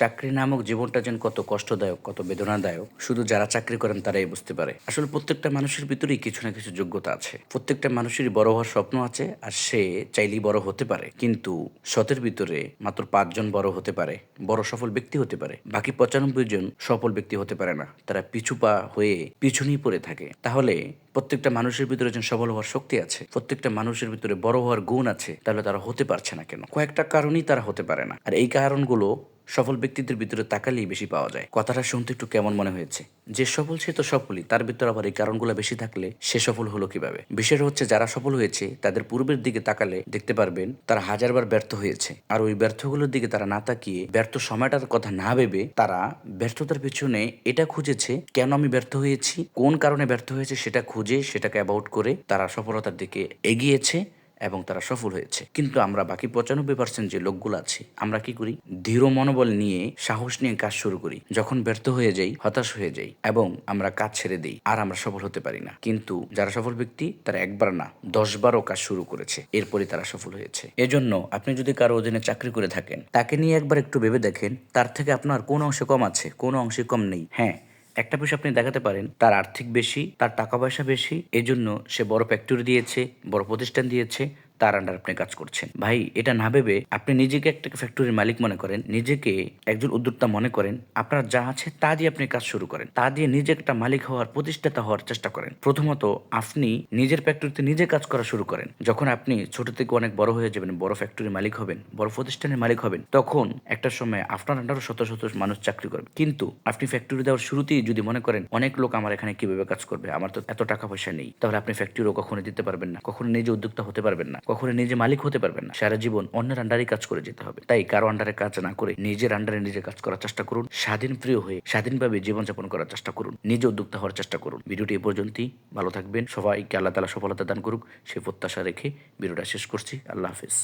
চাকরি নামক জীবনটা যেন কত কষ্টদায়ক, কত বেদনাদায়ক। শুধু যারা চাকরি করেন তারাই বুঝতে পারে। আসলে প্রত্যেকটা মানুষের ভিতরেই কিছু না কিছু যোগ্যতা আছে। প্রত্যেকটা মানুষেরই বড় হওয়ার স্বপ্ন আছে আর সে চাইলেই বড় হতে পারে। কিন্তু শতের ভিতরে মাত্র পাঁচজন বড় হতে পারে, বড় সফল ব্যক্তি হতে পারে। বাকি পঁচানব্বই জন সফল ব্যক্তি হতে পারে না। তারা পিছু পা হয়ে পিছনেই পড়ে থাকে। তাহলে প্রত্যেকটা মানুষের ভিতরে যেন সফল হওয়ার শক্তি আছে, প্রত্যেকটা মানুষের ভিতরে বড় হওয়ার গুণ আছে, তাহলে তারা হতে পারছে না কেন? কয়েকটা কারণেই তারা হতে পারে না। আর এই কারণগুলো সফল ব্যক্তিদের ভিতরে তাকালেই বেশি পাওয়া যায়। কথাটা শুনতে একটু কেমন মনে হয়েছে? যে সফল সে তো সফলই, তার ভিতরে আবার এই কারণগুলো বেশি থাকলে সে সফল হলো কীভাবে? বিষয়টা হচ্ছে, যারা সফল হয়েছে, তাদের পূর্বের দিকে তাকালে দেখতে পারবেন, তারা হাজারবার ব্যর্থ হয়েছে। আর ওই ব্যর্থগুলোর দিকে তারা না তাকিয়ে ব্যর্থ সময়টার কথা না ভেবে তারা ব্যর্থতার পিছনে এটা খুঁজেছে, কেন আমি ব্যর্থ হয়েছি, কোন কারণে ব্যর্থ হয়েছে সেটা খুঁজে, সেটাকে অ্যাবাউট করে তারা সফলতার দিকে এগিয়েছে। এবং তারা সফল হয়েছে। কিন্তু আমরা বাকি পঁচানব্বই পার্সেন্ট যে লোকগুলো আছে, আমরা কি করি? দৃঢ় মনোবল নিয়ে, সাহস নিয়ে কাজ শুরু করি। যখন ব্যর্থ হয়ে যাই, হতাশ হয়ে যাই এবং আমরা কাজ ছেড়ে দিই, আর আমরা সফল হতে পারি না। কিন্তু যারা সফল ব্যক্তি, তারা একবার না দশ বারও কাজ শুরু করেছে। এরপরে তারা সফল হয়েছে। এজন্য আপনি যদি কারও অধীনে চাকরি করে থাকেন, তাকে নিয়ে একবার একটু ভেবে দেখেন, তার থেকে আপনার কোন অংশে কম আছে, কোন অংশে কম নেই। হ্যাঁ একটা বিষয় আপনি দেখাতে পারেন, তার আর্থিক বেশি, তার টাকা পয়সা বেশি, এজন্য সে বড় ফ্যাক্টরি দিয়েছে, বড় প্রতিষ্ঠান দিয়েছে তার আন্ডার আপনি কাজ করছেন। ভাই, এটা না ভেবে আপনি নিজেকে একটা ফ্যাক্টরির মালিক মনে করেন, নিজেকে একজন উদ্যোক্তা মনে করেন, আপনার যা আছে তা দিয়ে আপনি কাজ শুরু করেন। তা দিয়ে নিজে একটা মালিক হওয়ার প্রতিষ্ঠাতা হওয়ার চেষ্টা করেন। প্রথমত, আপনি নিজের ফ্যাক্টরিতে নিজে কাজ করা শুরু করেন। যখন আপনি ছোট থেকে অনেক বড় হয়ে যাবেন, বড় ফ্যাক্টরির মালিক হবেন, বড় প্রতিষ্ঠানের মালিক হবেন, তখন একটা সময় আপনার আন্ডারও শত শত মানুষ চাকরি করবে। কিন্তু আপনি ফ্যাক্টরি দেওয়ার শুরুতেই যদি মনে করেন, অনেক লোক আমার এখানে কীভাবে কাজ করবে? আমার তো এত টাকা পয়সা নেই। তাহলে আপনি ফ্যাক্টরিও কখনো দিতে পারবেন না, কখনো নিজে উদ্যোক্তা হতে পারবেন না। কখনো নিজে মালিক হতে পারবেন না। সারা জীবন অন্যের আন্ডারে কাজ করে যেতে হবে। তাই কারও আন্ডারে কাজ না করে নিজের আন্ডারে নিজে কাজ করার চেষ্টা করুন। স্বাধীন প্রিয় হয়ে স্বাধীনভাবে জীবনযাপন করার চেষ্টা করুন। নিজে উদ্যোক্তা হওয়ার চেষ্টা করুন। ভিডিওটি এ পর্যন্তই। ভালো থাকবেন। সবাইকে আল্লাহ তালা সফলতা দান করুক। সে প্রত্যাশা রেখে ভিডিওটা শেষ করছি। আল্লাহ হাফিজ।